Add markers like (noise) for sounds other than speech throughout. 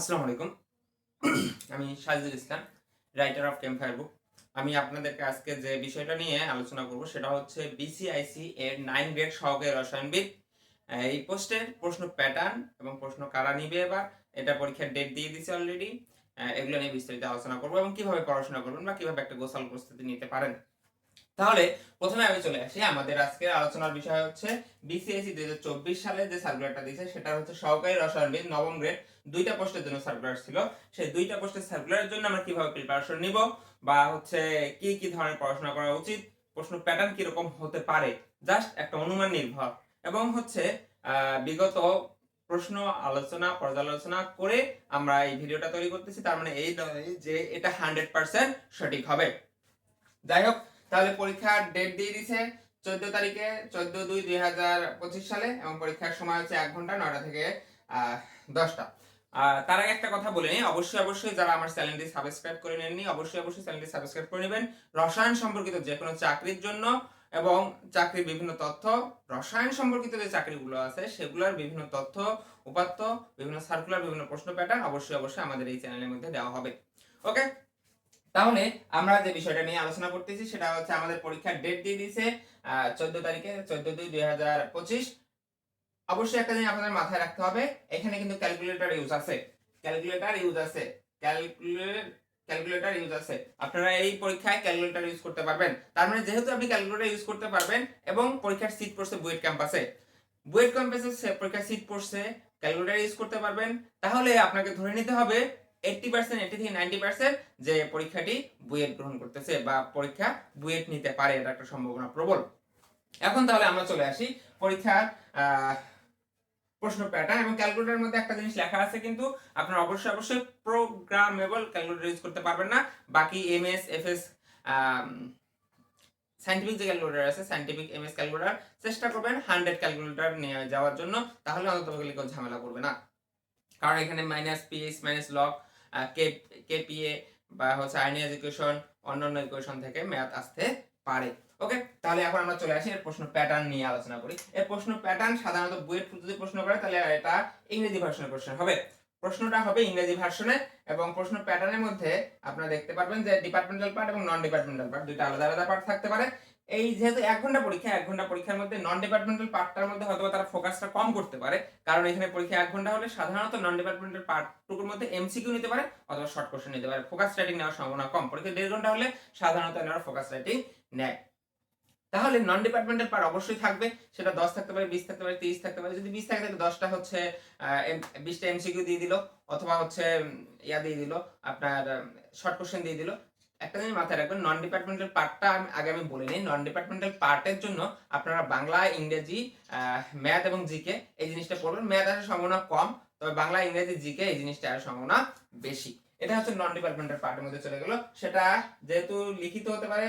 আসসালামু আলাইকুম। আমি সাজিদুল ইসলাম রাইটার অফ ক্যাম্পায়ার বুক আমি আপনাদেরকে আজকে যে বিষয়টা নিয়ে আলোচনা করব সেটা হচ্ছে বিসিআইসি এর নাইন গ্রেড সহকারী রসায়নবিদ। এই পোস্টের প্রশ্ন প্যাটার্ন এবং প্রশ্ন কারা নিবে এবার, এটা পরীক্ষার ডেট দিয়ে দিছে অলরেডি এগুলো নিয়ে বিস্তারিত আলোচনা করব এবং কীভাবে পড়াশোনা করবেন বা কীভাবে একটা গোসাল প্রস্তুতি নিতে পারেন। তাহলে প্রথমে আমি চলে আসি। আমাদের আজকের আলোচনার বিষয় হচ্ছে বিসিএসসি দুই হাজার চব্বিশ সালে যে সার্কুলারটা দিয়েছে সেটা হচ্ছে সহকারী রসায়নবিদ নবম গ্রেড দুইটা পোস্টের জন্য সার্কুলার ছিল। সেই দুইটা পোস্টের সার্কুলারের জন্য আমরা কীভাবে প্রিপারেশন নিব বা হচ্ছে কি কি ধরনের পড়াশোনা করা উচিত, প্রশ্ন প্যাটার্ন কীরকম হতে পারে জাস্ট একটা অনুমান নির্ভর। এবং হচ্ছে বিগত প্রশ্ন, আলোচনা, পর্যালোচনা করে আমরা এই ভিডিওটা তৈরি করতেছি, তার মানে এই যে এটা হান্ড্রেড পার্সেন্ট সঠিক হবে। যাই হোক তাহলে পরীক্ষার ডেট দিয়ে দিছে চোদ্দ তারিখে, চোদ্দ দুই দুই হাজার পঁচিশ সালে এবং পরীক্ষার সময় হচ্ছে এক ঘণ্টা নয়টা থেকে দশটা। তার আগে একটা কথা বলে নিই, অবশ্যই অবশ্যই যারা আমার চ্যানেলটি সাবস্ক্রাইব করে নেননি, অবশ্যই অবশ্যই চ্যানেলটি সাবস্ক্রাইব করে নেবেন। রসায়ন সম্পর্কিত যে কোনো চাকরির জন্য এবং চাকরির বিভিন্ন তথ্য, রসায়ন সম্পর্কিত যে চাকরিগুলো আছে, সেগুলোর বিভিন্ন তথ্য, উপাত্ত, বিভিন্ন সার্কুলার বিভিন্ন প্রশ্ন প্যাটার্ন অবশ্যই অবশ্যই আমাদের এই চ্যানেলের মধ্যে দেওয়া হবে। ওকে তাহলে আমরা যে বিষয়টা নিয়ে আলোচনা করতেছি, সেটা হচ্ছে আমাদের পরীক্ষার ডেট দিয়ে দিয়েছে চোদ্দ তারিখে, চোদ্দ দুই দুই হাজার পঁচিশ। অবশ্যই একটা জিনিস আপনাদের মাথায় রাখতে হবে, এখানে কিন্তু ক্যালকুলেটর ইউজ আছে। ক্যালকুলেটর ইউজ আছে। ক্যালকুলেটর ক্যালকুলেটর ইউজ আছে। আপনারা এই পরীক্ষায় ক্যালকুলেটর ইউজ করতে পারবেন। তার মানে যেহেতু আপনি ক্যালকুলেটর ইউজ করতে পারবেন এবং পরীক্ষার সিট পড়ছে বুয়েট ক্যাম্পাসে বুয়েট ক্যাম্পাসে পরীক্ষার সিট পড়ছে ক্যালকুলেটর ইউজ করতে পারবেন। তাহলে আপনাকে ধরে নিতে হবে এইটটি পার্সেন্ট এইটি থেকে নাইনটি পার্সেন্ট যে পরীক্ষাটি বুয়েট গ্রহণ করতেছে বা পরীক্ষা বুয়েট নিতে পারে, এটা একটা সম্ভাবনা প্রবল। এখন তাহলে আমরা চলে আসি পরীক্ষার প্রশ্ন প্যাটার্ন এবং মধ্যে একটা জিনিস লেখা আছে কিন্তু আপনারা অবশ্যই অবশ্যই প্রোগ্রামেবল ইউজ করতে পারবেন না। বাকি M S F S scientific যে ক্যালকুলেটর আছে, সাইন্টিফিক এম এস ক্যালকুলেটর, চেষ্টা করবেন হান্ড্রেড ক্যালকুলেটর নিয়ে যাওয়ার জন্য, তাহলে অন্তত ঝামেলা করবে না। কারণ এখানে মাইনাস পিএস মাইনাস লগ কেপিএ বা হচ্ছে আইনিয়াজ ইকুয়েশন অন্যান্য ইকুয়েশন থেকে ম্যাথ আসতে পারে। ওকে? তাহলে এখন আমরা চলে আসি এর প্রশ্ন প্যাটার্ন নিয়ে আলোচনা করি। এর প্রশ্ন প্যাটার্ন সাধারণত বইয়ের যদি প্রশ্ন করে, তাহলে এটা ইংরেজি ভার্সনের প্রশ্ন হবে। প্রশ্নটা হবে ইংরেজি ভার্সনে এবং প্রশ্ন প্যাটার্নের মধ্যে আপনারা দেখতে পারবেন যে ডিপার্টমেন্টাল পার্ট এবং নন ডিপার্টমেন্টাল পার্ট দুইটা আলাদা আলাদা পার্ট থাকতে পারে। এই যেহেতু এক ঘণ্টা পরীক্ষা, এক ঘণ্টা পরীক্ষার মধ্যে নন ডিপার্টমেন্টাল পার্টটার মধ্যে হয়তো তারা ফোকাসটা কম করতে পারে। কারণ এখানে পরীক্ষা এক ঘণ্টা হলে সাধারণত নন ডিপার্টমেন্টাল পার্টটুকুর মধ্যে এমসিকিউ নিতে পারে অথবা শর্ট কোশ্চেন নিতে পারে। ফোকাস রাইটিং নেওয়ার সম্ভাবনা কম। পরীক্ষা দেড় ঘণ্টা হলে সাধারণত এনারা ফোকাস রাইটিং নেয়। তাহলে নন ডিপার্টমেন্টাল পার্ট অবশ্যই থাকবে। সেটা দশ থাকতে পারে, বিশ থাকতে পারে, তিরিশ থাকতে পারে। যদি বিশ থাকে, তাহলে দশটা হচ্ছে বিশটা এমসিকিউ দিয়ে দিল, অথবা হচ্ছে ইয়া দিয়ে দিল, আপনার শর্ট কোশ্চেন দিয়ে দিল। একটা জিনিস মাথায় রাখবেন নন ডিপার্টমেন্টাল পার্টটা আমি, আগে আমি বলে নিই নন ডিপার্টমেন্টাল পার্টের জন্য আপনারা বাংলা, ইংরেজি ম্যাথ এবং জিকে এই জিনিসটা পড়বেন। ম্যাথ আসার সম্ভাবনা কম, তবে বাংলা, ইংরেজি জিকে এই জিনিসটা আসার সম্ভাবনা বেশি। এটা হচ্ছে নন ডিপার্টমেন্টাল পার্টের মধ্যে চলে গেল। সেটা যেহেতু লিখিত হতে পারে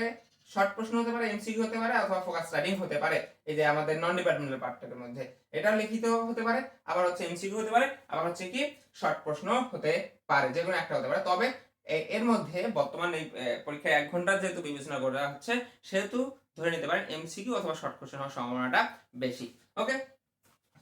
শর্ট প্রশ্ন হতে পারে এমসিকিউ হতে পারে, অথবা ফোকাস রাইটিং হতে পারে, এই যে আমাদের নন ডিপার্টমেন্টাল পার্টের মধ্যে। এটাও লিখিত হতে পারে, আবার হচ্ছে এমসিকিউ হতে পারে, আবার হচ্ছে কি শর্ট প্রশ্ন হতে পারে যে কোনো একটা হতে পারে। তবে এর মধ্যে বর্তমানে এই পরীক্ষায় এক ঘণ্টা যেহেতু বিবেচনা করা হচ্ছে, সেহেতু ধরে নিতে পারেন এমসিকিউ অথবা শর্ট কোশ্চেন হওয়ার সম্ভাবনাটা বেশি ওকে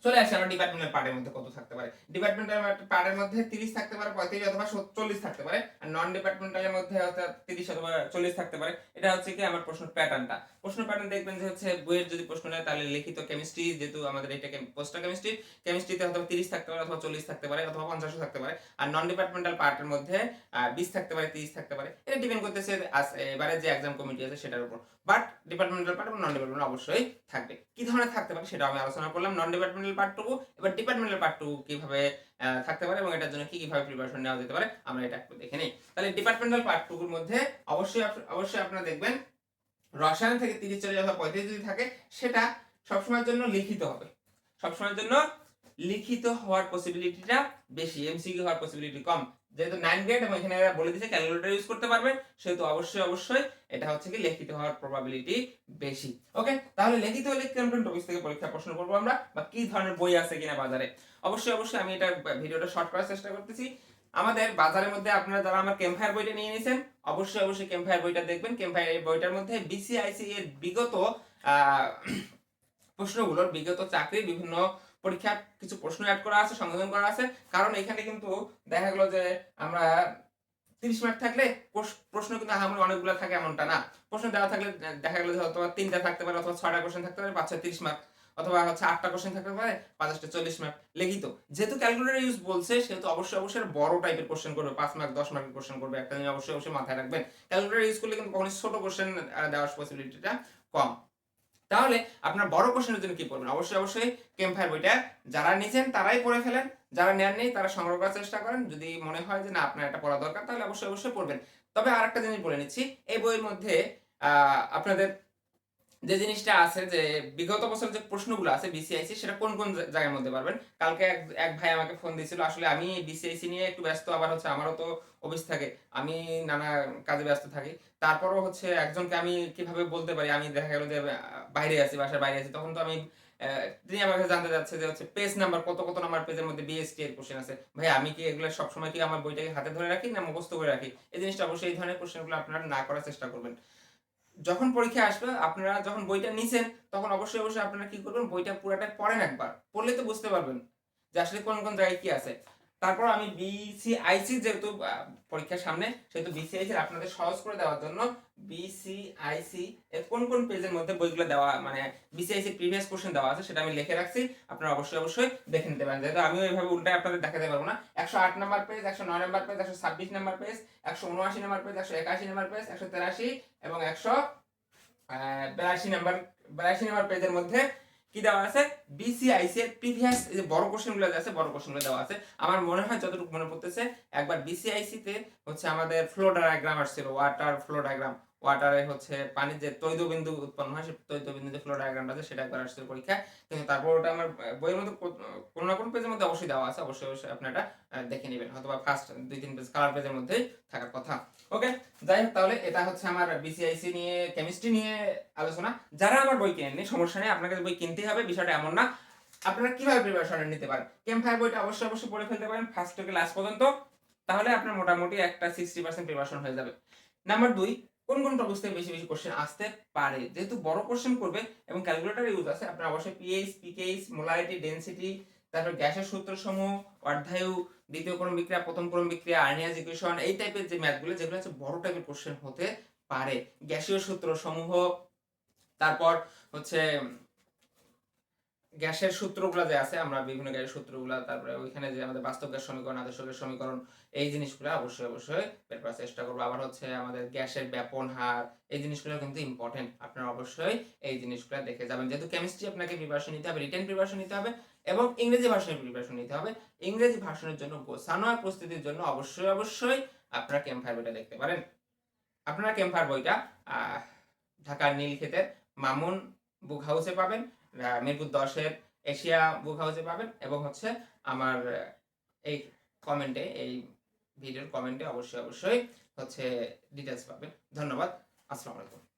চলে আসি আমরা ডিপার্টমেন্টাল পার্টের মধ্যে কত থাকতে পারে। ডিপার্টমেন্টাল পার্টের মধ্যে তিরিশ থাকতে পারে, পঁয়ত্রিশ অথবা চল্লিশ থাকতে পারে, আর নন ডিপার্টমেন্টালের মধ্যে হয়তো তিরিশ অথবা চল্লিশ থাকতে পারে। এটা হচ্ছে কি আমার প্রশ্ন প্যাটার্নটা প্রশ্ন প্যাটার্ন দেখবেন যে হচ্ছে বইয়ের যদি প্রশ্ন নেয়, তাহলে লিখিত কেমিস্ট্রি যেহেতু আমাদের এটা পোস্টার কেমিস্ট্রি কেমিস্ট্রিতে হয়তো তিরিশ থাকতে পারে অথবা চল্লিশ থাকতে পারে অথবা পঞ্চাশও থাকতে পারে। আর নন ডিপার্টমেন্টাল পার্টের মধ্যে বিশ থাকতে পারে, তিরিশ থাকতে পারে। এটা ডিপেন্ড করতেছে এবারে যে এক্সাম কমিটি আছে সেটার উপর। বাট ডিপার্টমেন্টাল পার্ট এবং নন ডিপার্টমেন্টাল অবশ্যই থাকবে। কি ধরনের থাকতে পারে সেটা আমি আলোচনা করলাম। নন ডিপার্টমেন্টাল পার্টটুকু এবার ডিপার্টমেন্টাল পার্টটুকু কীভাবে থাকতে পারে এবং এটার জন্য কি কীভাবে প্রিপারেশন নেওয়া যেতে পারে, আমরা এটা একটু দেখে নিই। তাহলে ডিপার্টমেন্টাল পার্টটুকুর মধ্যে অবশ্যই অবশ্যই আপনারা দেখবেন, রসায়ন থেকে তিরিশ চল্লিশ অথবা পঁয়ত্রিশ যদি থাকে, সেটা সবসময়ের জন্য লিখিত হবে। সবসময়ের জন্য লিখিত হওয়ার পসিবিলিটিটা বেশি এমসিকিউ হওয়ার পসিবিলিটি কম। যেহেতু নাইন গ্রেড এবং এখানে বলে দিচ্ছে ক্যালকুলেটর ইউজ করতে পারবেন সেহেতু অবশ্যই অবশ্যই এটা হচ্ছে কি লিখিত হওয়ার প্রবাবিলিটি বেশি। ওকে তাহলে লিখিত হলে কোন টপিক থেকে পরীক্ষা প্রশ্ন করব আমরা, বা কি ধরনের বই আছে কিনা বাজারে? অবশ্যই অবশ্যই আমি এটা ভিডিওটা শর্ট করার চেষ্টা করতেছি। আমাদের বাজারের মধ্যে আপনারা যারা আমার ক্যাম্পায়ার বইটা নিয়ে নিয়েছেন, অবশ্যই অবশ্যই ক্যাম্পায়ার বইটা দেখবেন। ক্যাম্পায়ার এই বইটার মধ্যে বিসিআইসি এর বিগত (clears throat) প্রশ্নগুলোর বিগত চাকরির বিভিন্ন পরীক্ষা কিছু প্রশ্ন অ্যাড করা আছে সংশোধন করা আছে। কারণ এখানে কিন্তু দেখা গেলো যে আমরা তিরিশ মার্ক থাকলে প্রশ্ন কিন্তু আমার অনেকগুলো থাকে এমনটা না। প্রশ্ন দেওয়া থাকলে দেখা গেলো যে তিনটা থাকতে পারে অথবা ছয়টা কোশ্চেন থাকতে পারে পাঁচশো তিরিশ মার্ক অথবা হচ্ছে আটটা কোশ্চেন থাকতে পারে, পাঁচটা চল্লিশ মার্ক লিখিত, যেহেতু ক্যালকুলেটর ইউজ বলছে, সেহেতু অবশ্যই অবশ্যই বড় টাইপের কোশ্চেন করবে, পাঁচ মার্ক দশ মার্কের কোশ্চেন করবে, একটা জিনিস অবশ্যই অবশ্যই মাথায় রাখবেন। ক্যালকুলেটর ইউজ করলে কিন্তু কখনোই ছোট কোশ্চেন দেওয়ার পসিবিলিটিটা কম। তাহলে আপনার বড় কোশ্চেনের জন্য কি পড়বেন অবশ্যই অবশ্যই ক্যাম্প কেমফায়ার বইটা যারা নিছেন তারাই পড়ে ফেলেন, যারা নেন নেই তারা সংগ্রহ করার চেষ্টা করেন। যদি মনে হয় যে না, আপনার এটা পড়া দরকার, তাহলে অবশ্যই অবশ্যই পড়বেন। তবে আর একটা জিনিস বলে নিচ্ছি, এই বইয়ের মধ্যে আপনাদের যে জিনিসটা আছে যে, বিগত বছর যে প্রশ্নগুলো আছে বিসিআইসি সেটা কোন কোন জায়গার মধ্যে পারবেন? কালকে এক ভাই আমাকে ফোন দিয়েছিল, আসলে আমি বিসিআইসি নিয়ে একটু ব্যস্ত, আবার হচ্ছে আমারও তো অফিস থাকে। আমি নানা কাজে ব্যস্ত থাকি। তারপরও হচ্ছে একজনকে আমি কীভাবে বলতে পারি? আমি দেখা গেল যে বাইরে আছি, বাসার বাইরে আছি, তখন তো আমি তিনি আমাকে জানতে যাচ্ছে যে হচ্ছে পেজ নাম্বার কত কত নাম্বার পেজের মধ্যে বিএসটি এর কোশ্চেন আছে। ভাই, আমি কি এগুলো সবসময় কি আমার বইটাকে হাতে ধরে রাখি না মুখস্থ করে রাখি? এই জিনিসটা অবশ্যই এই ধরনের কোশ্চেনগুলো আপনারা না করার চেষ্টা করবেন। যখন পরীক্ষা আসবে, আপনারা যখন বইটা নিছেন, তখন অবশ্যই অবশ্যই আপনারা কি করবেন? বইটা পুরাটা পড়েন একবার। পড়লে তো বুঝতে পারবেন যে আসলে কোন কোন জায়গায় কি আছে। তারপর আমি বিসিআইসি যেহেতু পরীক্ষার সামনে, সেহেতু বিসিআইসি আপনাদের সহজ করে দেওয়ার জন্য বিসিআইসি এর কোন কোন পেজের মধ্যে বইগুলো দেওয়া মানে বিসিআইসি প্রিভিয়াস কোশ্চেন দেওয়া আছে সেটা আমি লিখে রাখছি। আপনারা অবশ্যই অবশ্যই দেখে নিতে পারেন। যেহেতু আমিও এইভাবে উল্টায় আপনাদের দেখাতে পারব না। একশো আট নাম্বার পেজ একশো নয় নাম্বার পেজ একশো ছাব্বিশ নাম্বার পেজ একশো উনআশি নাম্বার পেজ একশো একাশি নাম্বার পেজ একশো তেরাশি এবং একশো বিরাশি নাম্বার বিরাশি নাম্বার পেজের মধ্যে কি দেওয়া আছে? বিসিআইসি এর প্রিভিয়াস যে বড় কোশ্চেনগুলো আছে, বড় কোশ্চেনগুলো দেওয়া আছে। আমার মনে হয় যতটুকু মনে পড়তেছে, একবার বিসিআইসি তে হচ্ছে আমাদের ফ্লো ডায়াগ্রাম আসছিল ওয়াটার ফ্লো ডায়াগ্রাম ওয়াটারে হচ্ছে পানির যে তৈদবিন্দু উৎপন্ন হয়, সেই তৈদবিন্দু যে ফ্লো ডায়াগ্রামটা আছে, সেটা একবার আসছিল পরীক্ষায়। কিন্তু তারপর ওটা আমার বইয়ের মধ্যে কোনো না কোনো পেজের মধ্যে অবশ্যই দেওয়া আছে, অবশ্যই অবশ্যই আপনি এটা দেখে নেবেন। হয়তো ফার্স্ট দুই তিন পেজ কালার পেজের মধ্যেই থাকার কথা। ওকে যাই হোক, তাহলে এটা হচ্ছে আমার বিসিআইসি নিয়ে কেমিস্ট্রি নিয়ে আলোচনা। যারা আমার বই কেনেননি, সমস্যা নেই আপনাকে বই কিনতেই হবে, বিষয়টা এমন না। আপনারা কীভাবে প্রিপারেশন নিতে পারেন? কেমফায়ার বইটা অবশ্যই অবশ্যই পড়ে ফেলতে পারেন ফার্স্ট থেকে লাস্ট পর্যন্ত। তাহলে আপনার মোটামুটি একটা সিক্সটি পার্সেন্ট প্রিপারেশন হয়ে যাবে। নাম্বার দুই কোন কোন টপিক থেকে বেশি বেশি কোশ্চেন আসতে পারে? যেহেতু বড় কোশ্চেন করবে এবং ক্যালকুলেটর ইউজ আছে, আপনার অবশ্যই পিএইচ পিকেইচ মোলারিটি ডেনসিটি তারপর গ্যাসের সূত্র সমূহ অর্ধায়ু, দ্বিতীয় ক্রম বিক্রিয়া, প্রথম ক্রম বিক্রিয়া আর্নিয়াজ ইকুয়েশন এই টাইপের যে ম্যাথগুলো যেগুলো হচ্ছে বড় টাইপের কোশ্চেন হতে পারে। গ্যাসীয় সূত্র সমূহ তারপর হচ্ছে গ্যাসের সূত্রগুলো যে আছে, আমরা বিভিন্ন গ্যাসের সূত্রগুলো, তারপরে ওইখানে যে আমাদের বাস্তব গ্যাস সমীকরণ, আদর্শ গ্যাস সমীকরণ, এই জিনিসগুলো অবশ্যই অবশ্যই বের করার চেষ্টা করব। আবার হচ্ছে আমাদের গ্যাসের ব্যাপন হার, এই জিনিসগুলো কিন্তু ইম্পর্টেন্ট আপনারা অবশ্যই এই জিনিসগুলো দেখে যাবেন। যেহেতু কেমিস্ট্রি আপনাকে প্রিপারেশন নিতে হবে রিটেন প্রিপারেশন নিতে হবে এবং ইংরেজি ভার্সনের প্রিপারেশন নিতে হবে। ইংরেজি ভাষণের জন্য গোছানো প্রস্তুতির জন্য অবশ্যই অবশ্যই আপনারা ক্যাম্পায়ার বইটা দেখতে পারেন। আপনারা ক্যাম্পায়ার বইটা ঢাকার নীলক্ষেতের মামুন বুক হাউসে পাবেন। মিরপুর দশের এশিয়া বুক হাউসে পাবেন এবং হচ্ছে আমার এই কমেন্টে এই ভিডিওর কমেন্টে অবশ্যই অবশ্যই হচ্ছে ডিটেলস পাবেন। ধন্যবাদ। আসসালামু আলাইকুম।